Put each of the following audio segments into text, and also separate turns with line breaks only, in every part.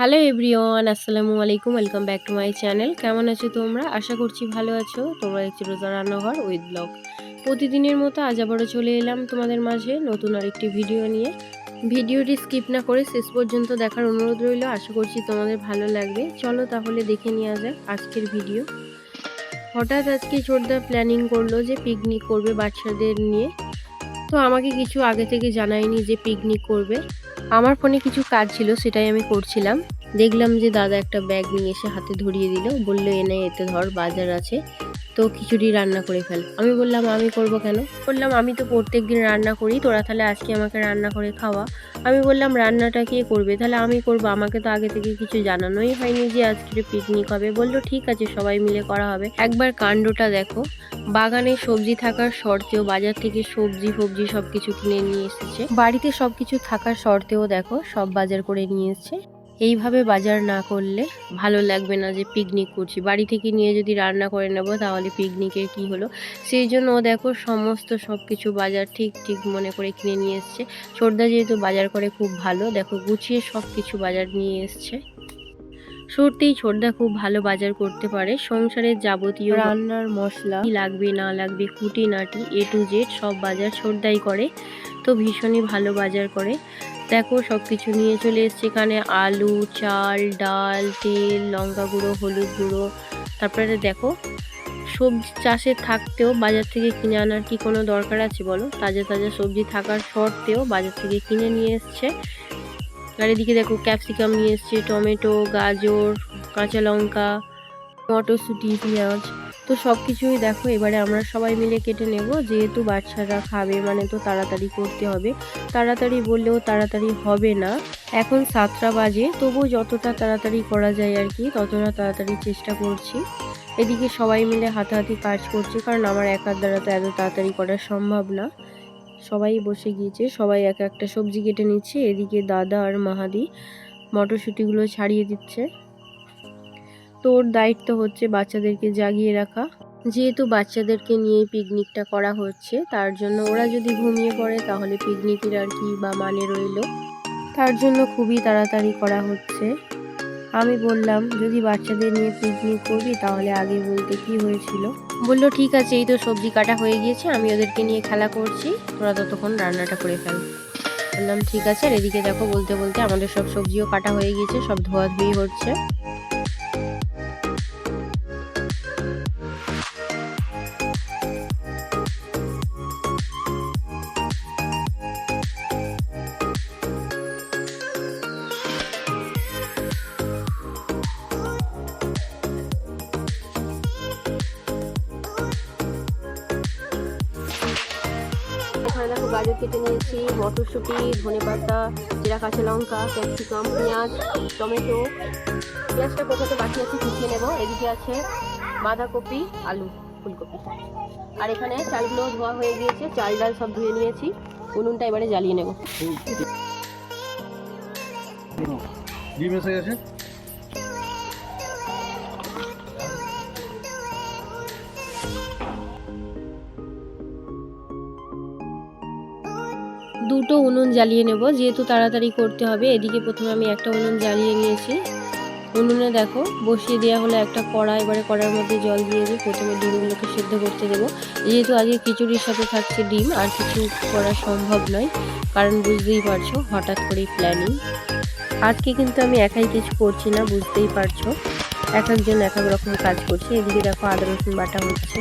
Hello everyone আসসালামু আলাইকুম welcome back to my channel কেমন আছো তোমরা? আশা করছি ভালো আছো। তোমরা দেখছি রোজা রান্নাঘর উইথ ব্লগ প্রতিদিনের মতো আজ আবারও চলে এলাম তোমাদের মাঝে নতুন আরেকটি ভিডিও নিয়ে। ভিডিওটি স্কিপ না করে শেষ পর্যন্ত দেখার অনুরোধ রইল। আশা করছি তোমাদের ভালো লাগবে। চলো তাহলে দেখে নেওয়া যাক আজকের ভিডিও হঠাৎ আজকে ছোটদা প্ল্যানিং করল যে পিকনিক করবে বাচ্চাদের নিয়ে। তো আমাকে কিছু আগে থেকে জানায়নি যে পিকনিক করবে। আমার ফোনে কিছু কাজ ছিল, সেটাই আমি করছিলাম। দেখলাম যে দাদা একটা ব্যাগ নিয়ে এসে হাতে ধরিয়ে দিল। বলল, এনে এতে ধর, বাজার আছে। তো খিচুড়ি রান্না করে ফেল। আমি বললাম, আমি করব কেন? বললাম, আমি তো প্রত্যেক দিন রান্না করি, তোরা তাহলে আজকে আমাকে রান্না করে খাওয়া। আমি বললাম, রান্নাটা কে করবে? তাহলে আমি করব, আমাকে তো আগে থেকে কিছু জানানোই হয়নি যে আজকে পিকনিক হবে। বলল, ঠিক আছে, সবাই মিলে করা হবে। একবার কাণ্ডটা দেখো, বাগানে সবজি থাকার শর্তেও বাজার থেকে সবজি, ফবজি সব কিছু কিনে নিয়ে এসেছে। বাড়িতে সব কিছু থাকার শর্তেও দেখো, সব বাজার করে নিয়ে এসেছে। এইভাবে বাজার না করলে ভালো লাগবে না যে পিকনিক করছি। বাড়ি থেকে নিয়ে যদি রান্না করে নেব তাহলে পিকনিকের কি হলো? সেই জন্য ও দেখো সমস্ত সব কিছু বাজার ঠিক ঠিক মনে করে কিনে নিয়ে এসছে। ছোটদা যেহেতু বাজার করে খুব ভালো দেখো গুছিয়ে সব কিছু বাজার নিয়ে এসছে। সত্যিই ছোটদা খুব ভালো বাজার করতে পারে। সংসারের যাবতীয় রান্নার মশলা। লাগবে না লাগবে খুঁটিনাটি এ টু জেড সব বাজার ছোটদাই করে। তো ভীষণই ভালো বাজার করে। দেখো সব কিছু নিয়ে চলে এসছি এখানে। আলু, চাল, ডাল, তেল, লঙ্কা গুঁড়ো, হলুদ গুঁড়ো। তারপরে দেখো, সবজি চাষে থাকতেও বাজার থেকে কিনে আনার কি কোনো দরকার আছে বলো? তাজা তাজা সবজি থাকার শর্তেও বাজার থেকে কিনে নিয়ে এসছে। আর এদিকে দেখো, ক্যাপসিকাম নিয়ে এসছে, টমেটো, গাজর, কাঁচা লঙ্কা, মটরশুঁটি, পেঁয়াজ। তো সব কিছুই দেখো, এবারে আমরা সবাই মিলে কেটে নেব। যেহেতু বাচ্চারা খাবে মানে তো তাড়াতাড়ি করতে হবে। তাড়াতাড়ি বললেও তাড়াতাড়ি হবে না। এখন সাতটা বাজে তবু যতটা তাড়াতাড়ি করা যায় আর কি, ততটা তাড়াতাড়ি চেষ্টা করছি। এদিকে সবাই মিলে হাতাহাতি কাজ করছে, কারণ আমার একার দ্বারা তো এত তাড়াতাড়ি করা সম্ভব না। সবাই বসে গিয়েছে, সবাই এক একটা সবজি কেটে নিচ্ছে। এদিকে দাদা আর মাহাদি মটরশুঁটিগুলো ছাড়িয়ে দিচ্ছে। তোর দায়িত্ব হচ্ছে বাচ্চাদেরকে জাগিয়ে রাখা। যেহেতু বাচ্চাদেরকে নিয়েই পিকনিকটা করা হচ্ছে, তার জন্য ওরা যদি ঘুমিয়ে পড়ে, তাহলে পিকনিকের আর কি বা মানে রইল। তার জন্য খুবই তাড়াতাড়ি করা হচ্ছে। আমি বললাম, যদি বাচ্চাদের নিয়ে পিকনিক করবি, তাহলে আগে বলতে কি হয়েছিল? বলল, ঠিক আছে, এই তো সবজি কাটা হয়ে গিয়েছে, আমি ওদেরকে নিয়ে খেলা করছি। তোরা ততক্ষণ রান্নাটা করে ফেল। বললাম, ঠিক আছে, আর এদিকে দেখো, বলতে বলতে আমাদের সব সবজিও কাটা হয়ে গিয়েছে, সব ধোয়াধুয়ি হচ্ছে। এখানে দেখো গাজর কেটে নিয়েছি। মটরশুঁটি ধনে পাতা জিরা, কাঁচা লঙ্কা, ক্যাপসিকাম, পেঁয়াজ, টমেটো। পেঁয়াজটা কোথাতে বাকি আছে কুচিয়ে নেব। এদিকে আছে বাঁধাকপি, আলু, ফুলকপি। আর এখানে চালগুলো ধোয়া হয়ে গিয়েছে, চাল ডাল সব ধুয়ে নিয়েছি। উনুনটা এবারে জ্বালিয়ে নেব।
গেছে?
দুটো উনুন জ্বালিয়ে নেব, যেহেতু তাড়াতাড়ি করতে হবে। এদিকে প্রথমে আমি একটা উনুন জ্বালিয়ে নিয়েছি। উনুনে দেখো, বসিয়ে দেওয়া হলো একটা কড়া, এবারে কড়ার মধ্যে জল দিয়ে দিই প্রথমে ডিমগুলোকে সেদ্ধ করতে দেবো। যেহেতু আজকে খিচুড়ির সাথে থাকছে ডিম, আর কিছু করা সম্ভব নয়, কারণ বুঝতেই পারছ, হঠাৎ করেই প্ল্যানিং আজকে কিন্তু আমি একাই কিছু করছি না, বুঝতেই পারছ। এক একজন এক এক রকম কাজ করছে। এদিকে দেখো আদা রসুন বাটা হচ্ছে।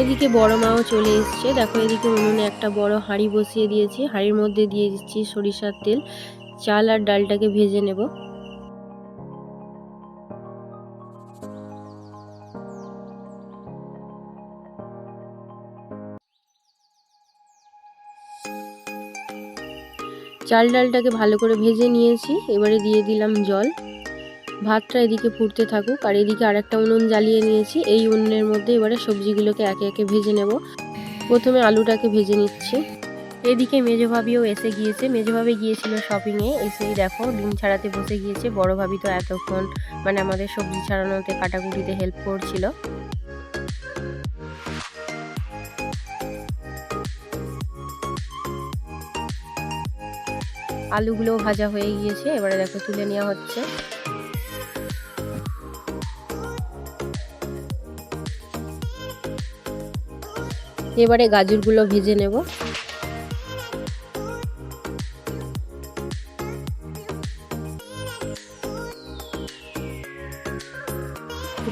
এদিকে বড় মাও চলে এসছে। দেখো এদিকে উনুনে একটা বড় হাঁড়ি বসিয়ে দিয়েছি। হাঁড়ির মধ্যে দিয়ে দিচ্ছি সরিষার তেল। চাল আর ডালটাকে ভেজে নেব। চাল ডালটাকে ভালো করে ভেজে নিয়েছি। এবারে দিয়ে দিলাম জল। ভাতটা এদিকে ফুটতে থাকুক, আর এদিকে আরেকটা উনুন জ্বালিয়ে নিয়েছি। এই উনুনের মধ্যে এবারে সবজিগুলোকে একে একে ভেজে নেব। প্রথমে আলুটাকে ভেজে নিচ্ছি। এদিকে মেজো ভাবিও এসে গিয়েছে। মেজো ভাবি গিয়েছিল শপিংয়ে এসেই দেখো, ডিম ছাড়াতে বসে গিয়েছে। বড় ভাবি তো এতক্ষণ মানে আমাদের সবজি ছাড়ানোতে কাটাকুটিতে হেল্প করছিল। আলুগুলো ভাজা হয়ে গিয়েছে। এবারে দেখো তুলে নেওয়া হচ্ছে। এবারে গাজরগুলো ভেজে নেব।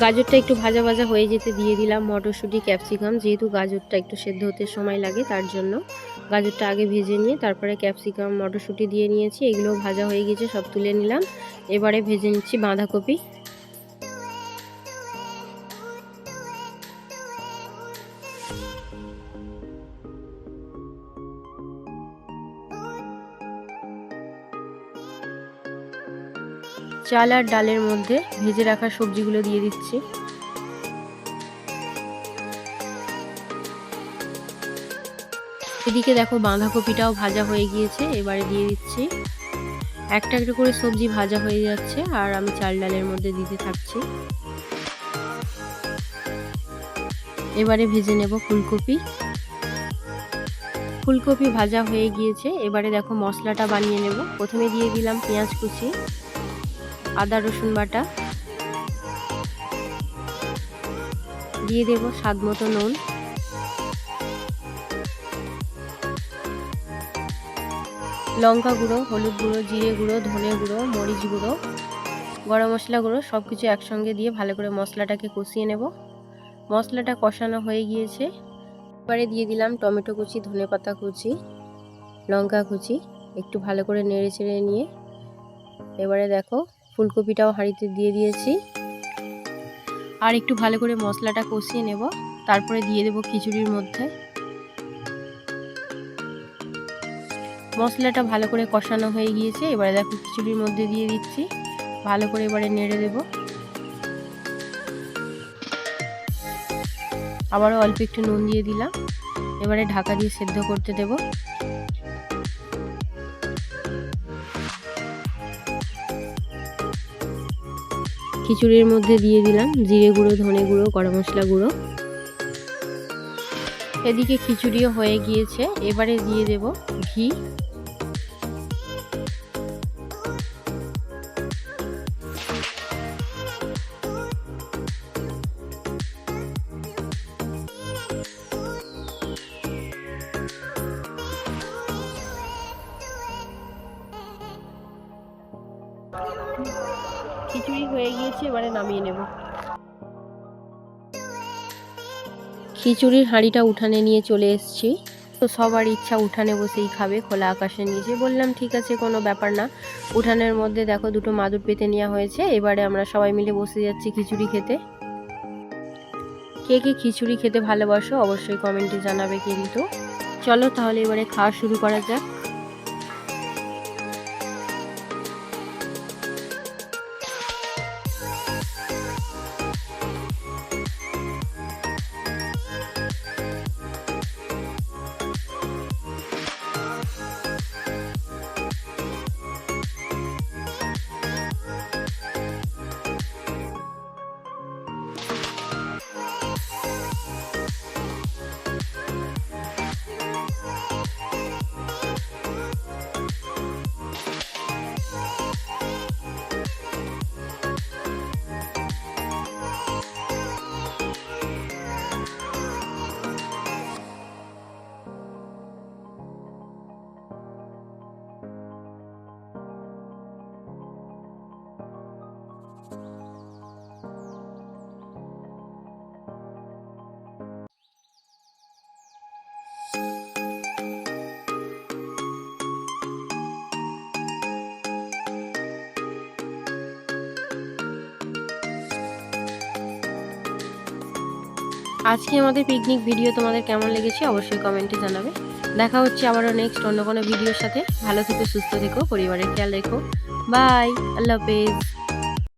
গাজরটা একটু ভাজা ভাজা হয়ে যেতে দিয়ে দিলাম মটরশুঁটি, ক্যাপসিকাম। যেহেতু গাজরটা একটু সেদ্ধ হতে সময় লাগে, তার জন্য গাজরটা আগে ভেজে নিয়ে তারপরে ক্যাপসিকাম, মটরশুঁটি দিয়ে নিয়েছি। এগুলো ভাজা হয়ে গেছে সব তুলে নিলাম। এবারে ভেজে নিচ্ছি বাঁধাকপি। চাল আর ডালের মধ্যে ভেজে রাখা সবজিগুলো দিয়ে দিচ্ছি। এদিকে দেখো বাঁধাকপিটাও ভাজা হয়ে গিয়েছে, এবারে দিয়ে দিচ্ছি। একটা একটা করে সবজি ভাজা হয়ে যাচ্ছে আর আমি চাল ডালের মধ্যে দিতে থাকছি। এবারে ভেজে নেব ফুলকপি। ফুলকপি ভাজা হয়ে গিয়েছে, এবারে দেখো মশলাটা বানিয়ে নেব। প্রথমে দিয়ে দিলাম পেঁয়াজ কুচি। আদা, রসুন বাটা। দিয়ে দেব স্বাদ মতো নুন। লঙ্কা গুঁড়ো, হলুদ গুঁড়ো, জিরে গুঁড়ো, ধনে গুঁড়ো, মরিচ গুঁড়ো, গরম মশলা গুঁড়ো সব কিছু একসঙ্গে দিয়ে ভালো করে মশলাটাকে কষিয়ে নেব। মশলাটা কষানো হয়ে গিয়েছে। এবারে দিয়ে দিলাম টমেটো কুচি, ধনে পাতা কুচি, লঙ্কা কুচি। একটু ভালো করে নেড়ে চেড়ে নিয়ে। এবারে দেখো ফুলকপিটাও হাঁড়িতে দিয়ে দিয়েছি। আর একটু ভালো করে মশলাটা কষিয়ে নেব, তারপরে দিয়ে দেব খিচুড়ির মধ্যে। মশলাটা ভালো করে কষানো হয়ে গিয়েছে, এবারে দেখো খিচুড়ির মধ্যে দিয়ে দিচ্ছি। ভালো করে এবারে নেড়ে দেব। আবারও অল্প একটু নুন দিয়ে দিলাম। এবারে ঢাকা দিয়ে সেদ্ধ করতে দেব। খিচুড়ির মধ্যে দিয়ে দিলাম, জিরে গুঁড়ো, ধনে গুঁড়ো, গরম মশলা গুঁড়ো। এদিকে খিচুড়িও হয়ে গিয়েছে, এবারে দিয়ে দেব ঘি। খিচুড়ি হয়ে গিয়েছে, এবারে নামিয়ে নেব। খিচুড়ির হাঁড়িটা উঠানে নিয়ে চলে এসেছি। তো সবার ইচ্ছা উঠানে বসেই খাবে, খোলা আকাশে নিচে। বললাম, ঠিক আছে, কোনো ব্যাপার না। উঠানের মধ্যে দেখো, দুটো মাদুর পেতে নেওয়া হয়েছে। এবারে আমরা সবাই মিলে বসে যাচ্ছি খিচুড়ি খেতে। কে কে খিচুড়ি খেতে ভালোবাসো, অবশ্যই কমেন্টে জানাবে কিন্তু। চলো তাহলে এবারে খাওয়া শুরু করা যাক। আজকে আমাদের পিকনিক ভিডিও তোমাদের কেমন লেগেছে অবশ্যই কমেন্টে জানাবে। দেখা হচ্ছে আবারও নেক্সট অন্য কোনো ভিডিওর সাথে। ভালো থেকো, সুস্থ থেকো, পরিবারের খেয়াল রেখো। বাই আল্লাহ হাফেজ।